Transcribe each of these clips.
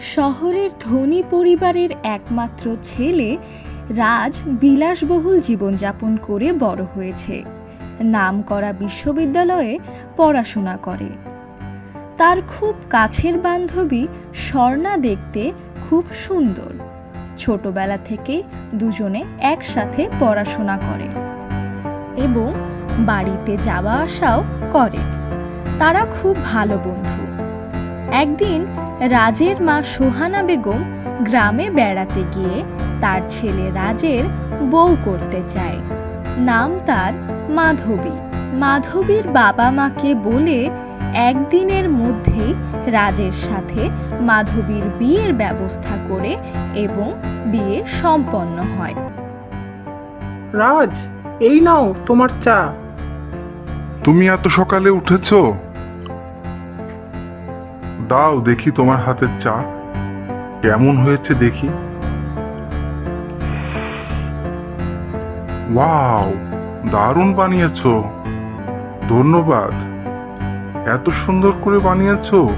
শহরের ধনী পরিবারের একমাত্র ছেলে রাজ বিলাসবহুল জীবনযাপন করে বড় হয়েছে। নামকরা বিশ্ববিদ্যালয়ে পড়াশোনা করে। তার খুব কাছের বান্ধবী স্বর্ণা দেখতে খুব সুন্দর। ছোটবেলা থেকে দুজনে একসাথে পড়াশোনা করে এবং বাড়িতে যাওয়া আসাও করে। তারা খুব ভালো বন্ধু। একদিন রাজের মা সোহানা বেগম গ্রামে বেড়াতে গিয়ে তার ছেলে রাজের বউ করতে চায়। নাম তার মাধবী। মাধবীর বাবা মাকে বলে একদিনের মধ্যেই রাজের সাথে মাধবীর বিয়ের ব্যবস্থা করে এবং বিয়ে সম্পন্ন হয়। রাজ এই নাও তোমার চা। তুমি এত সকালে উঠেছো? দাও দেখি তোমার হাতের চা। কেমন হয়েছে দেখি। ওয়াও দারুণ বানিয়েছো। ধন্যবাদ। এত সুন্দর করে বানিয়েছো।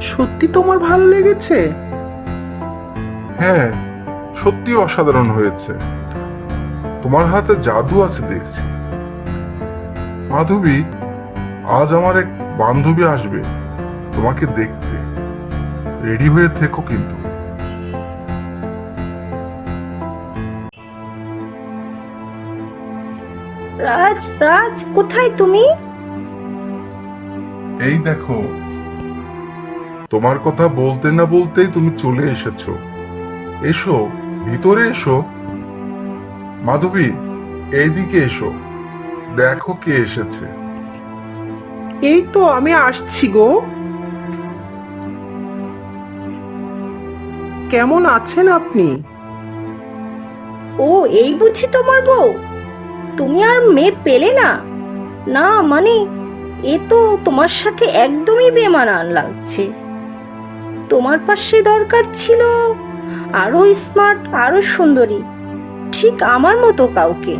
সত্যি তোমার ভালো লেগেছে? হ্যাঁ সত্যি অসাধারণ হয়েছে। তোমার হাতে জাদু আছে দেখছি। মাধবী আজ আমার এক বান্ধবী আসবে তোমাকে দেখতে। রেডি হয়ে থেকো কিন্তু। রাজ রাজ কোথায় তুমি? এই দেখো তোমার কথা বলতে না বলতেই তুমি চলে এসেছ। এসো ভিতরে এসো। মাধবী এইদিকে এসো। দেখো কে এসেছে। এই তো আমি আসছি গো। কেমন আছেন আপনি? ও, এই বুঝি তোমার বউ? তুমি আর মেয়ে পেলে না? না মানে এ তো তোমার সাথে একদমই বেমানান লাগছে। তোমার পাশে দরকার ছিল আরও স্মার্ট আরও সুন্দরী, ঠিক আমার মতো কাউকে।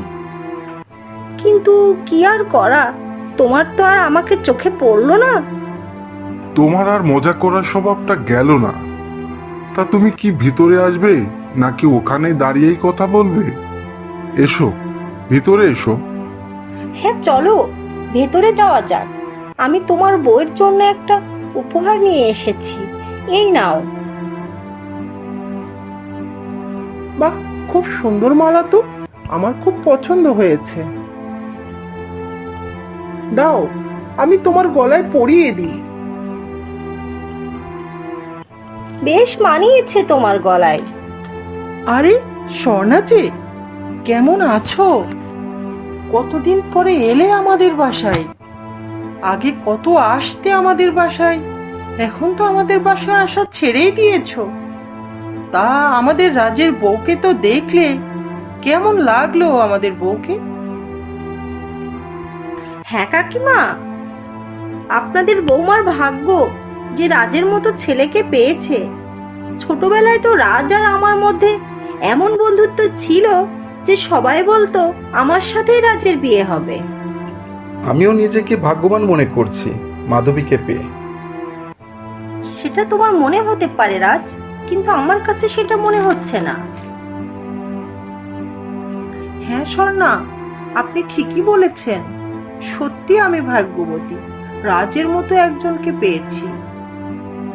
কিন্তু কি আর করা? তোমার তো আর আমাকে চোখে পড়ল না? তোমার আর মজা করার স্বভাবটা গেল না। তা তুমি কি ভিতরে আসবে নাকি ওখানে দাঁড়িয়েই কথা বলবে? এসো ভিতরে এসো। হ্যাঁ চলো ভেতরে যাওয়া যাক। আমি তোমার বইয়ের জন্য একটা উপহার নিয়ে এসেছি। এই নাও। বাহ খুব সুন্দর মালা তো। আমার খুব পছন্দ হয়েছে। দাও আমি তোমার গলায় পরিয়ে দিই। বেশ মানিয়েছে তোমার গলায়। আরে স্বর্ণা যে কেমন আছো? কতদিন পরে এলে আমাদের বাসায়? আগে কত আসতে আমাদের বাসায়? এখন তো আমাদের বাসায় আসা ছেড়েই দিয়েছ। তা আমাদের রাজের বউকে তো দেখলে কেমন লাগল আমাদের বউকে? হ্যাঁ কাকিমা। আপনাদের বৌমার ভাগ্য যে রাজের মতো ছেলেকে পেয়েছে। ছোটবেলায় তো রাজ আর আমার মধ্যে এমন বন্ধুত্ব ছিল যে সবাই বলতো আমার সাথেই রাজের বিয়ে হবে। আমিও নিজেকে ভাগ্যবান মনে করছি মাধবীকে পেয়ে। সেটা তোমার মনে হতে পারে রাজ কিন্তু আমার কাছে সেটা মনে হচ্ছে না। হ্যাঁ স্বর্ণা আপনি ঠিকই বলেছেন। সত্যি আমি ভাগ্যবতী। রাজের মতো একজনকে পেয়েছি,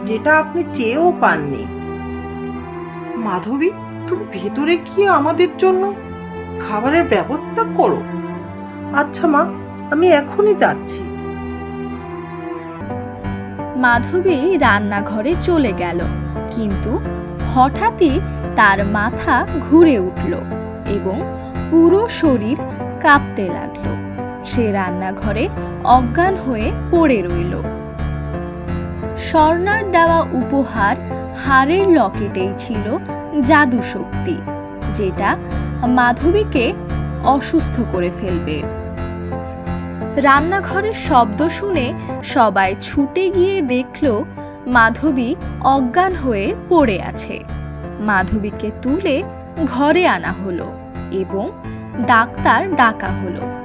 যেটা আপনি চেয়েও পাননি। মাধবী, তুমি ভেতরে গিয়ে আমাদের জন্য খাবারের ব্যবস্থা করো। আচ্ছা মা, আমি এখনই যাচ্ছি। মাধবী রান্নাঘরে চলে গেল, কিন্তু হঠাৎই তার মাথা ঘুরে উঠল এবং পুরো শরীর কাঁপতে লাগল। সে রান্নাঘরে অজ্ঞান হয়ে পড়ে রইল। স্বর্ণার দেওয়া উপহার হারের লকেটেই ছিল জাদু শক্তি, যেটা মাধবীকে অসুস্থ করে ফেলবে। রান্নাঘরের শব্দ শুনে সবাই ছুটে গিয়ে দেখল মাধবী অজ্ঞান হয়ে পড়ে আছে। মাধবীকে তুলে ঘরে আনা হলো এবং ডাক্তার ডাকা হলো।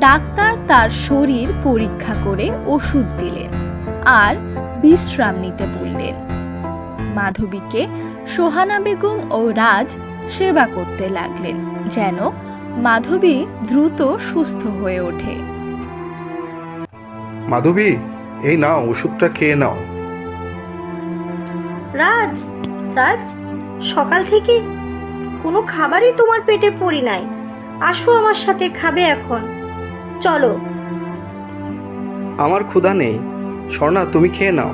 ডাক্তার তার শরীর পরীক্ষা করে ওষুধ দিলেন আর বিশ্রাম নিতে বললেন। মাধবীকে সোহানা বেগম ও রাজ সেবা করতে লাগলেন যেন মাধবী দ্রুত সুস্থ হয়ে ওঠে। মাধবী এই নাও ওষুধটা খেয়ে নাও। রাজ রাজ সকাল থেকে কোনো খাবারই তোমার পেটে পড়ি নাই। আসো আমার সাথে খাবে এখন। চলো। আমার ক্ষুধা নেই। স্বর্ণা তুমি খেয়ে নাও।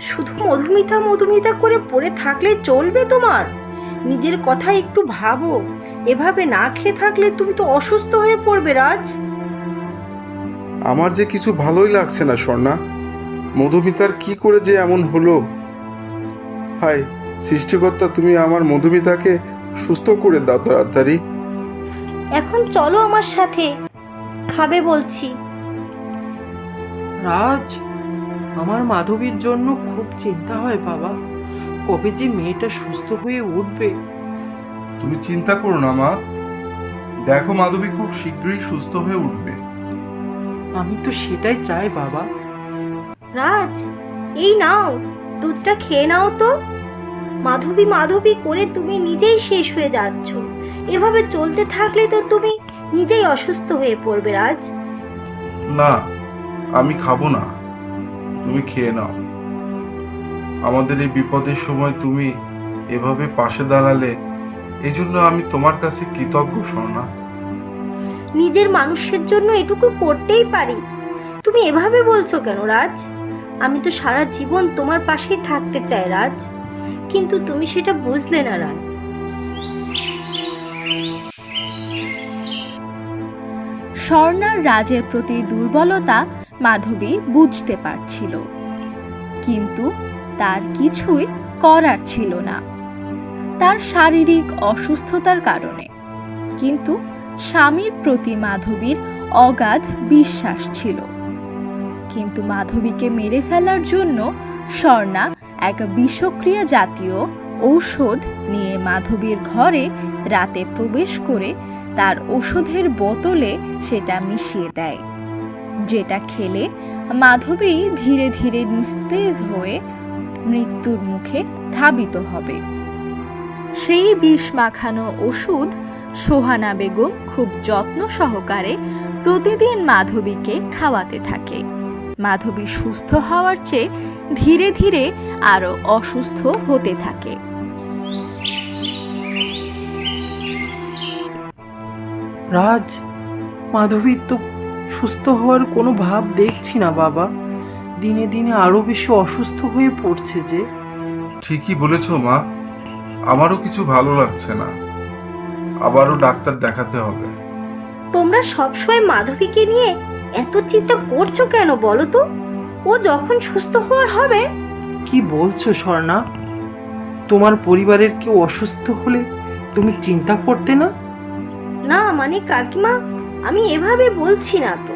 শুধু মধুমিতা মধুমিতা করে পড়ে থাকলে চলবে তোমার? নিজের কথা একটু ভাবো। এভাবে না খেয়ে থাকলে তুমি তো অসুস্থ হয়ে পড়বে রাজ। আমার যে কিছু ভালোই লাগছে না স্বর্ণা। মধুমিতার কি করে যে এমন হলো? হাই সৃষ্টিকর্তা তুমি আমার মধুমিতাকে সুস্থ করে দাও তাড়াতাড়ি। এখন চলো আমার সাথে খাবে বলছি। রাজ আমার মাধবীর জন্য খুব চিন্তা হয় বাবা। কবে যে মেয়েটা সুস্থ হয়ে উঠবে। তুমি চিন্তা করো না মা। দেখো মাধবী খুব শীঘ্রই সুস্থ হয়ে উঠবে। আমি তো সেটাই চাই বাবা। রাজ এই নাও দুধটা খেয়ে নাও তো। মাধবী মাধবী করে তুমি নিজেই শেষ হয়ে যাচ্ছ। এভাবে চলতে থাকলে তো তুমি নিজেই অসুস্থ হয়ে পড়বে রাজ। না আমি খাব না। তুমি খেয়ে নাও। আমাদের এই বিপদের সময় তুমি এভাবে পাশে দাঁড়ালে এজন্য আমি তোমার কাছে কৃতজ্ঞ স্বর্ণা নিজের মানুষের জন্য এটুকু করতেই পারি। তুমি এভাবে বলছো কেন রাজ? আমি তো সারা জীবন তোমার পাশেই থাকতে চাই রাজ। কিন্তু তুমি সেটা বুঝলে না, রাজ। স্বর্ণার রাজের প্রতি দুর্বলতা মাধবী বুঝতে পারছিল। কিন্তু তার কিছুই করার ছিল না। তার শারীরিক অসুস্থতার কারণে। কিন্তু স্বামীর প্রতি মাধবীর অগাধ বিশ্বাস ছিল। কিন্তু মাধবীকে মেরে ফেলার জন্য স্বর্ণা এক বিষক্রিয়া জাতীয় ঔষধ নিয়ে মাধবীর ঘরে রাতে প্রবেশ করে তার ওষুধের বোতলে সেটা মিশিয়ে দেয়। যেটা খেলে মাধবী ধীরে ধীরে নিস্তেজ হয়ে মৃত্যুর মুখে ধাবিত হবে। সেই বিষ মাখানো ওষুধ সোহানা বেগম খুব যত্ন সহকারে প্রতিদিন মাধবীকে খাওয়াতে থাকে। মাধবী সুস্থ হওয়ার চেয়ে ধীরে ধীরে আরও অসুস্থ হতে থাকে। রাজ মাধবীর তো সুস্থ হওয়ার কোনো ভাব দেখছি না বাবা। দিনে দিনে আরও বেশি অসুস্থ হয়ে পড়ছে যে। ঠিকই বলেছ মা আমারও কিছু ভালো লাগছে না। আবারও ডাক্তার দেখাতে হবে। তোমরা সবসময় মাধবীকে নিয়ে এত চিন্তা করছ কেন বলো তো? ও যখন সুস্থ হওয়ার হবে। কি বলছো স্বর্ণা? তোমার পরিবারের কেউ অসুস্থ হলে তুমি চিন্তা করতে না? না মানে কাকিমা আমি এভাবে বলছি না তো।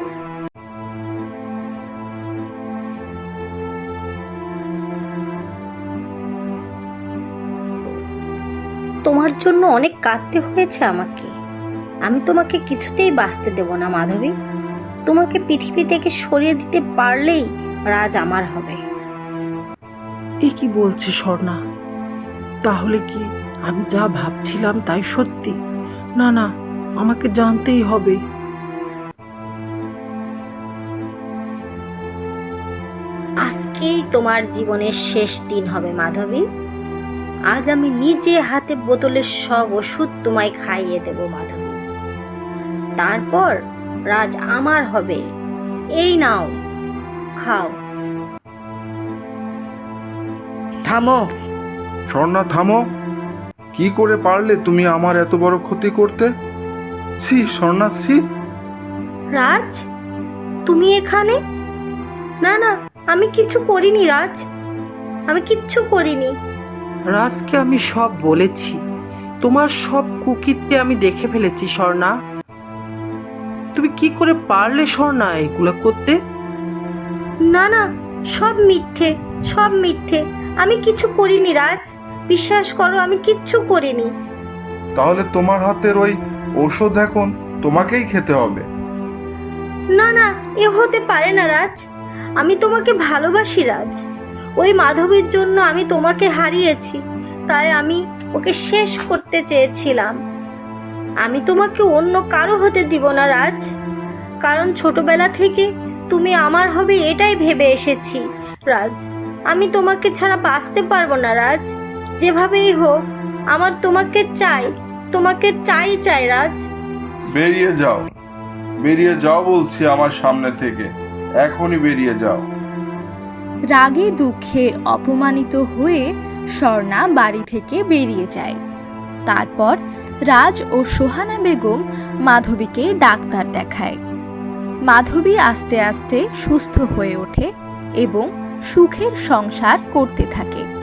তোমার জন্য অনেক কাঁদতে হয়েছে আমাকে। আমি তোমাকে কিছুতেই বাঁচতে দেব না মাধবী। তোমাকে পৃথিবী থেকে সরিয়ে দিতে পারলেই রাজ আমার হবে। এ কি বলছে স্বর্ণা? তাহলে কি আমি যা ভাবছিলাম তাই সত্যি? না না আমাকে জানতেই হবে। আজকেই তোমার জীবনের শেষ দিন হবে মাধবী। আজ আমি নিজে হাতে বোতলের সব ওষুধ তোমায় খাইয়ে দেব মাধবী। তারপর রাজ আমার হবে। এই নাও খাও। থামো। স্বর্ণা থামো। কি করে পারলে তুমি আমার এত বড় ক্ষতি করতে? সি স্বর্ণা সি রাজ তুমি এখানে? না না আমি কিছু করিনি রাজ। আমি কিচ্ছু করিনি। রাজকে আমি সব বলেছি। তোমার সব কুকিতে আমি দেখে ফেলেছি স্বর্ণা। তুমি কি করে পারলে স্বর্ণা এগুলো করতে? না না সব মিথ্যে সব মিথ্যে। আমি কিছু করিনি রাজ। বিশ্বাস করো আমি কিচ্ছু করিনি। তাহলে তোমার হাতের ওই ঔষধ এখন তোমাকেই খেতে হবে। না না এ হতে পারে না রাজ। আমি তোমাকে ভালোবাসি রাজ। ওই মাধবীর জন্য আমি তোমাকে হারিয়েছি। তাই আমি ওকে শেষ করতে চেয়েছিলাম। আমি তোমাকে অন্য কারও হতে দিব না রাজ। কারণ ছোটবেলা থেকে তুমি আমার হবে এটাই ভেবে এসেছি। রাজ আমি তোমাকে ছাড়া বাঁচতে পারব না রাজ। যেভাবেই হোক আমার তোমাকে চাই তোমাকে চাই চাই রাজ। বেরিয়ে যাও। বেরিয়ে যাও বলছি আমার সামনে থেকে। এখনই বেরিয়ে যাও। রাগে দুঃখে অপমানিত হয়ে স্বর্ণা বাড়ি থেকে বেরিয়ে যায়। তারপর রাজ ও সোহানা বেগম মাধবীকে ডাক্তার দেখায়। মাধবী আস্তে আস্তে সুস্থ হয়ে ওঠে এবং সুখের সংসার করতে থাকে।